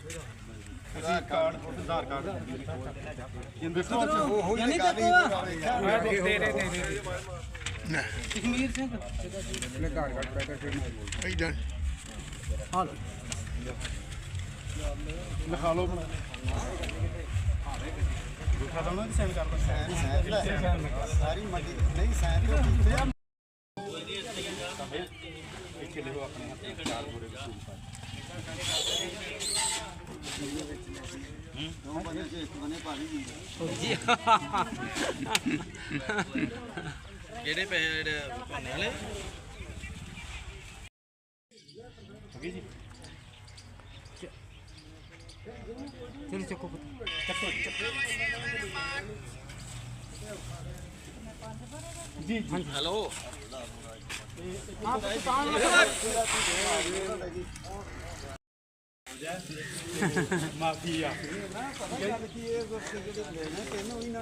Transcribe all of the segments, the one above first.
ਅਸੀਂ ਕਾਰਡ ਆਧਾਰ ਕਾਰਡ ਜਿੰਦਰ ਉਹ ਹੋਈ। ਮੈਂ ਦੇ ਦੇ ਦੇ ਦੇ ਕਸ਼ਮੀਰ ਸਿੰਘ। ਇਦਾਂ ਹਾਂ। ਲਓ। ਲਿਖਾ ਲਓ ਹੁਣ ਲਿਖਾ ਦੋ ਨਾ ਸਾਈਨ ਕਰ ਦੋ। ਸਾਰੀ ਮੱਡੀ ਨਹੀਂ ਸੈਨ ਤੋਂ ਕੀਤੇ ਆ। ਇੱਥੇ ਲਿਖੋ ਆਪਣੇ ਹੱਥ। ਚਾਰ ਬੋਰੇ ਵਸੂਲ ਦੋ ਬੰਦੇ ਚ ਇੱਕ ਬੰਨੇ ਭਾਰੀ ਜੀ। ਕਿਹੜੇ ਪੈਸੇ ਜਿਹੜੇ ਭਾਨੇ ਵਾਲੇ ਚਲੋ ਚੱਕੋ ਪੁੱਤ ਹੈਲੋ। ਹਾਂ ਪੁੱਤ ਤਾਂ ਮਾਫੀ ਆ ਤੈਨੂੰ ਹੀ ਨਾ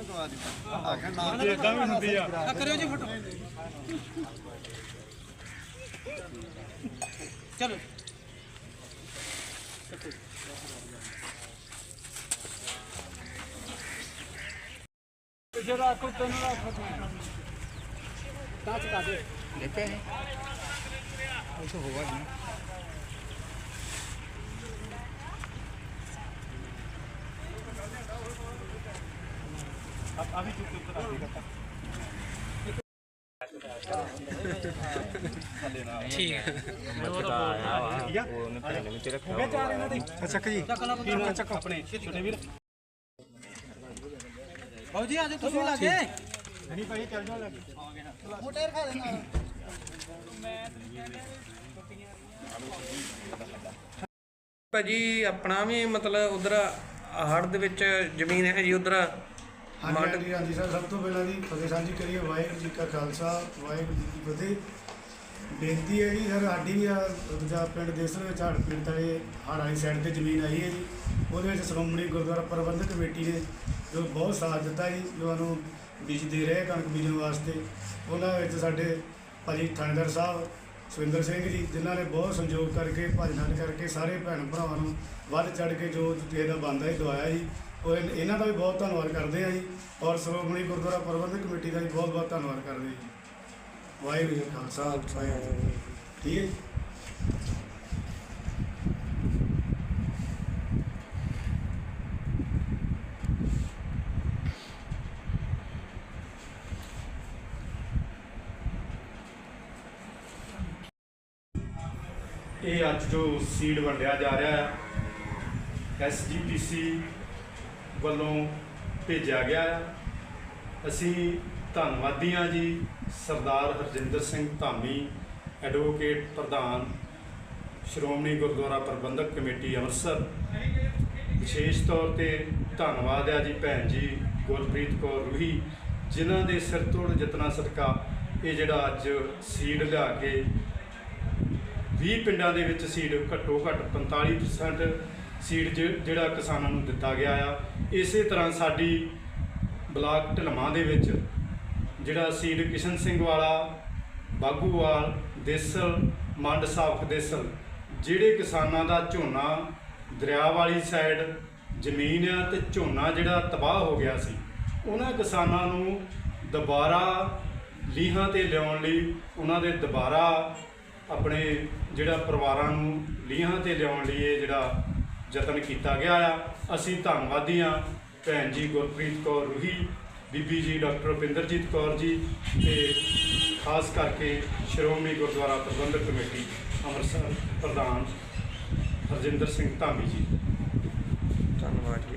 ਗਵਾ ਦੇ ਆਖਣ ਨਾ ਜੇ ਇਦਾਂ ਵੀ ਹੁੰਦੀ ਆ ਆ ਕਰਿਓ ਜੀ ਫੋਟੋ ਚਲੋ ਜਿਹੜਾ ਕੋ ਤੈਨੂੰ ਰੱਖੋ ਤਾਂ ਚਕਾ ਦੇ ਦੇਖੇ ਉਹ ਤਾਂ ਹੋਗਾ ਨਹੀਂ ਆ ਵੀ ਚੁੱਕ ਕੇ ਰੱਖ ਦੇਗਾ ਠੀਕ ਹੈ ਹੋ ਗਿਆ ਚਾਰ ਇਹਨਾਂ ਦੇ ਅੱਛਾ ਜੀ ਚੱਕ ਚੱਕ ਆਪਣੇ ਛੋਟੇ ਵੀਰ ਬਾਉ ਜੀ ਆਜੋ ਤੁਸੀਂ ਲਾਗੇ ਨਹੀਂ ਭਾਈ ਚੱਲ ਜਾਓ ਲੱਗੇ ਭਾਜੀ, ਆਪਣਾ ਵੀ ਮਤਲਬ ਉਧਰ ਹੜ ਦੇ ਵਿੱਚ ਜ਼ਮੀਨ ਹੈ ਜੀ, ਉਧਰ ਹਾਂਜੀ ਹਾਂਜੀ ਹਾਂਜੀ ਸਰ ਸਭ ਤੋਂ ਪਹਿਲਾਂ ਜੀ ਫਤਿਹ ਸਾਂਝੀ ਕਰੀਏ ਵਾਹਿਗੁਰੂ ਜੀ ਕਾ ਖਾਲਸਾ ਵਾਹਿਗੁਰੂ ਜੀ ਕੀ ਫਤਿਹ। ਬੇਨਤੀ ਹੈ ਜੀ ਸਰ ਸਾਡੀ ਵੀ ਆ ਦੂਜਾ ਪਿੰਡ ਦੇਸਰ ਵਿੱਚ ਹੜ ਪੀੜਤ ਵਾਲੇ ਹੜ ਵਾਲੀ ਸਾਈਡ ਤੇ ਜ਼ਮੀਨ ਆਈ ਹੈ ਜੀ। ਉਹਦੇ ਵਿੱਚ ਸ਼੍ਰੋਮਣੀ ਗੁਰਦੁਆਰਾ ਪ੍ਰਬੰਧਕ ਕਮੇਟੀ ਨੇ ਜੋ ਬਹੁਤ ਸਾਥ ਦਿੱਤਾ ਜੀ ਜੋ ਸਾਨੂੰ ਬੀਜ ਦੇ ਰਹੇ ਕਣਕ ਬੀਜਣ ਵਾਸਤੇ। ਉਹਨਾਂ ਵਿੱਚ ਸਾਡੇ ਭਾਜੀ ਥਾਣੇਦਾਰ ਸਾਹਿਬ ਸੁਰਿੰਦਰ ਸਿੰਘ ਜੀ ਜਿਨ੍ਹਾਂ ਨੇ ਬਹੁਤ ਸੰਯੋਗ ਕਰਕੇ ਭਜਨ ਕਰਕੇ ਸਾਰੇ ਭੈਣ ਭਰਾਵਾਂ ਨੂੰ ਵੱਧ ਚੜ ਕੇ ਜੋ ਕਿਸੇ ਦਾ ਬੰਦਾ ਹੀ ਦਵਾਇਆ ਜੀ। ਉਹ ਇਨ- ਇਹਨਾਂ ਦਾ ਵੀ ਬਹੁਤ ਧੰਨਵਾਦ ਕਰਦੇ ਆ ਜੀ ਔਰ ਸ਼੍ਰੋਮਣੀ ਗੁਰਦੁਆਰਾ ਪ੍ਰਬੰਧਕ ਕਮੇਟੀ ਦਾ ਵੀ ਬਹੁਤ ਬਹੁਤ ਧੰਨਵਾਦ ਕਰਦੇ ਹਾਂ ਜੀ ਵਾਹਿਗੁਰੂ ਜੀ ਕਾ ਖਾਲਸਾ, ਵਾਹਿਗੁਰੂ ਜੀ ਕੀ ਫਤਿਹ। ਠੀਕ ਹੈ ਜੀ? ਇਹ ਅੱਜ ਜੋ ਸੀਡ ਵੰਡਿਆ ਜਾ ਰਿਹਾ ਹੈ ਐਸਜੀਪੀਸੀ ਵੱਲੋਂ ਭੇਜਿਆ ਗਿਆ ਹੈ ਅਸੀਂ ਧੰਨਵਾਦੀ ਹਾਂ ਜੀ ਸਰਦਾਰ ਹਰਜਿੰਦਰ ਸਿੰਘ ਧਾਮੀ ਐਡਵੋਕੇਟ ਪ੍ਰਧਾਨ ਸ਼੍ਰੋਮਣੀ ਗੁਰਦੁਆਰਾ ਪ੍ਰਬੰਧਕ ਕਮੇਟੀ ਅੰਮ੍ਰਿਤਸਰ। ਵਿਸ਼ੇਸ਼ ਤੌਰ ਤੇ ਧੰਨਵਾਦ ਆ ਜੀ ਭੈਣ ਜੀ ਗੁਰਪ੍ਰੀਤ ਕੌਰ ਰੂਹੀ, ਜਿਨ੍ਹਾਂ ਦੇ ਸਿਰ ਤੋੜ ਯਤਨਾਂ ਸਦਕਾ ਇਹ ਜਿਹੜਾ ਅੱਜ ਸੀਡ ਲਿਆ ਕੇ 20 ਪਿੰਡਾਂ ਦੇ ਵਿੱਚ ਸੀਡ ਘੱਟੋ ਘੱਟ 45% ਸੀਟ ਜਿਹੜਾ ਕਿਸਾਨਾਂ ਨੂੰ ਦਿੱਤਾ ਗਿਆ ਆ। ਇਸੇ ਤਰ੍ਹਾਂ ਸਾਡੀ ਬਲਾਕ ਢਲਮਾ ਦੇ ਵਿੱਚ ਜਿਹੜਾ ਸੀਟ ਕਿਸ਼ਨ ਸਿੰਘ ਵਾਲਾ, ਬਾਗੂਵਾਲ, ਦੇਸਲ, ਮੰਡ ਸਾਫ਼ ਦੇਸਲ, ਜਿਹੜੇ ਕਿਸਾਨਾਂ ਦਾ ਝੋਨਾ ਦਰਿਆ ਵਾਲੀ ਸਾਈਡ ਜ਼ਮੀਨ ਆ ਤੇ ਝੋਨਾ ਜਿਹੜਾ ਤਬਾਹ ਹੋ ਗਿਆ ਸੀ, ਉਹਨਾਂ ਕਿਸਾਨਾਂ ਨੂੰ ਦੁਬਾਰਾ ਲੀਹਾਂ ਤੇ ਲਿਆਉਣ ਲਈ ਉਹਨਾਂ ਦੇ ਦੁਬਾਰਾ ਆਪਣੇ ਜਿਹੜਾ ਪਰਿਵਾਰਾਂ ਨੂੰ ਲੀਹਾਂ ਤੇ ਲਿਆਉਣ ਲਈ ਇਹ ਜਿਹੜਾ ਯਤਨ ਕੀਤਾ ਗਿਆ ਆ। ਅਸੀਂ ਧੰਨਵਾਦੀ ਹਾਂ ਭੈਣ ਜੀ ਗੁਰਪ੍ਰੀਤ ਕੌਰ ਰੂਹੀ, ਬੀਬੀ ਜੀ ਡਾਕਟਰ ਰੁਪਿੰਦਰਜੀਤ ਕੌਰ ਜੀ ਤੇ ਖਾਸ ਕਰਕੇ ਸ਼੍ਰੋਮਣੀ ਗੁਰਦੁਆਰਾ ਪ੍ਰਬੰਧਕ ਕਮੇਟੀ ਅੰਮ੍ਰਿਤਸਰ ਪ੍ਰਧਾਨ ਹਰਜਿੰਦਰ ਸਿੰਘ ਧਾਮੀ ਜੀ। ਧੰਨਵਾਦ ਜੀ।